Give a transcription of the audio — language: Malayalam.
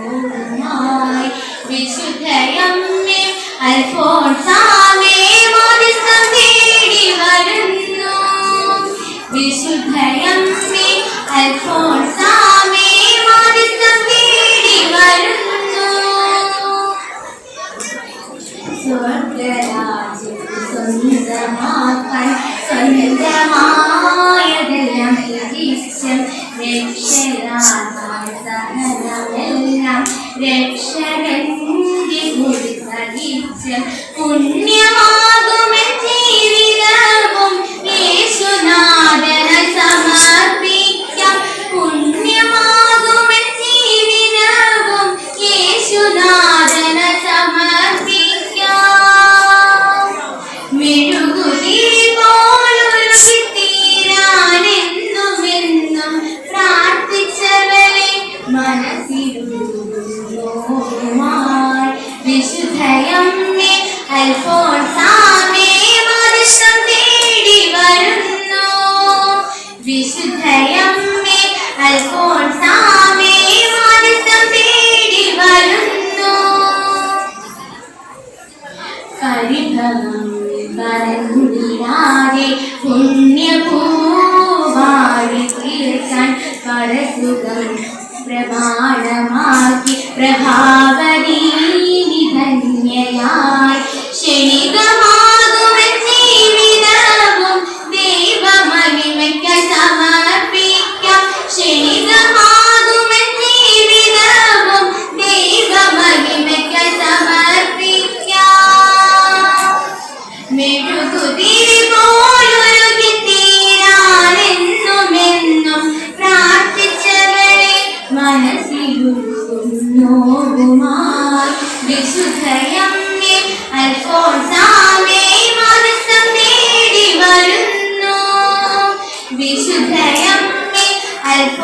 മനസ്സിലുമായി വിശുദ്ധയമ്മേ അൽഫോൺസാമേ മോദിസം തേടി വരുന്നു. വിശുദ്ധയമ്മേ അൽഫോൺസാമേ മോദിസം തേടി വരുന്നു. സ്വർഗരാജ്യം സ്വന്തമാക്കാൻ സ്വന്തമാ സഹനമെല്ലാം രക്ഷകന്റെ മനസ്സിലുമായി വിശുദ്ധയമ്മേ അൽഫോൺസാമേ മനുഷ്യം തേടി വരുന്നു. വിശുദ്ധയമ്മേ പുണ്യഭൂവാഴി തീർക്കാൻ പരസുഖം പ്രമാണമാക്കി പ്രഭാവരീ We should play a movie. I'll